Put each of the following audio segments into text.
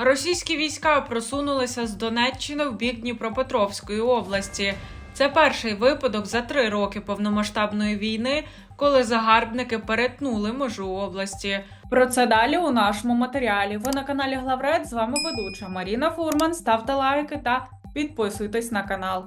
Російські війська просунулися з Донеччини в бік Дніпропетровської області. Це перший випадок за три роки повномасштабної війни, коли загарбники перетнули межу області. Про це далі у нашому матеріалі. Ви на каналі Главред. З вами ведуча Маріна Фурман. Ставте лайки та підписуйтесь на канал.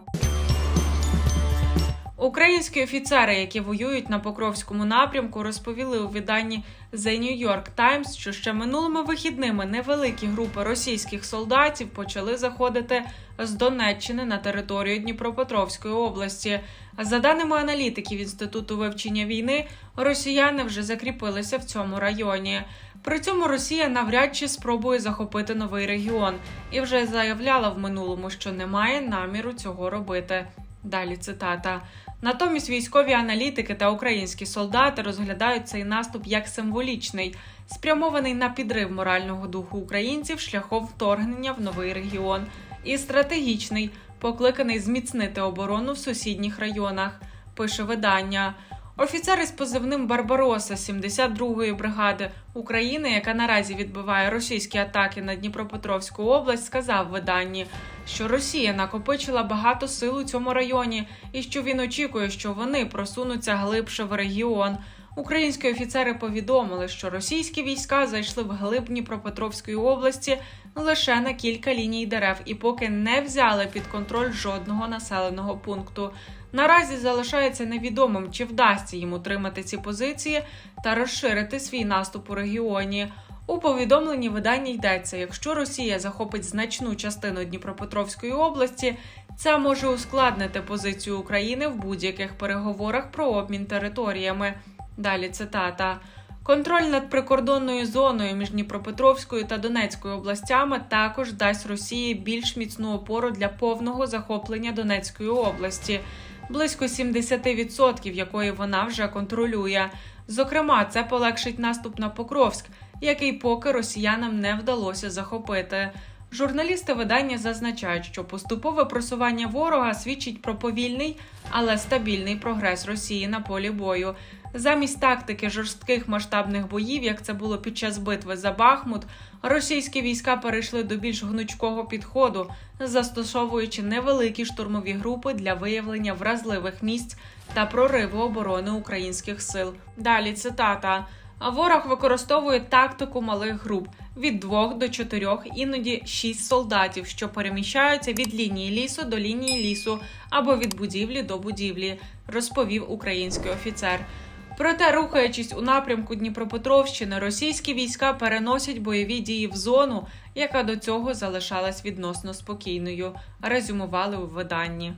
Українські офіцери, які воюють на Покровському напрямку, розповіли у виданні The New York Times, що ще минулими вихідними невеликі групи російських солдатів почали заходити з Донеччини на територію Дніпропетровської області. За даними аналітиків Інституту вивчення війни, росіяни вже закріпилися в цьому районі. При цьому Росія навряд чи спробує захопити новий регіон і вже заявляла в минулому, що не має наміру цього робити. Далі цитата. Натомість військові аналітики та українські солдати розглядають цей наступ як символічний, спрямований на підрив морального духу українців шляхом вторгнення в новий регіон, і стратегічний, покликаний зміцнити оборону в сусідніх районах. Пише видання. Офіцер із позивним Барбароса 72-ї бригади України, яка наразі відбиває російські атаки на Дніпропетровську область, сказав виданні, що Росія накопичила багато сил у цьому районі і що він очікує, що вони просунуться глибше в регіон. Українські офіцери повідомили, що російські війська зайшли в глиб Дніпропетровської області лише на кілька ліній дерев і поки не взяли під контроль жодного населеного пункту. Наразі залишається невідомим, чи вдасться їм утримати ці позиції та розширити свій наступ у регіоні. У повідомленні видання йдеться: якщо Росія захопить значну частину Дніпропетровської області, це може ускладнити позицію України в будь-яких переговорах про обмін територіями. Далі цитата. Контроль над прикордонною зоною між Дніпропетровською та Донецькою областями також дасть Росії більш міцну опору для повного захоплення Донецької області, близько 70% якої вона вже контролює. Зокрема, це полегшить наступ на Покровськ, який поки росіянам не вдалося захопити. Журналісти видання зазначають, що поступове просування ворога свідчить про повільний, але стабільний прогрес Росії на полі бою. Замість тактики жорстких масштабних боїв, як це було під час битви за Бахмут, російські війська перейшли до більш гнучкого підходу, застосовуючи невеликі штурмові групи для виявлення вразливих місць та прориву оборони українських сил. Далі цитата. А ворог використовує тактику малих груп від двох до чотирьох, іноді шість солдатів, що переміщаються від лінії лісу до лінії лісу або від будівлі до будівлі, розповів український офіцер. Проте, рухаючись у напрямку Дніпропетровщини, російські війська переносять бойові дії в зону, яка до цього залишалась відносно спокійною, резюмували у виданні.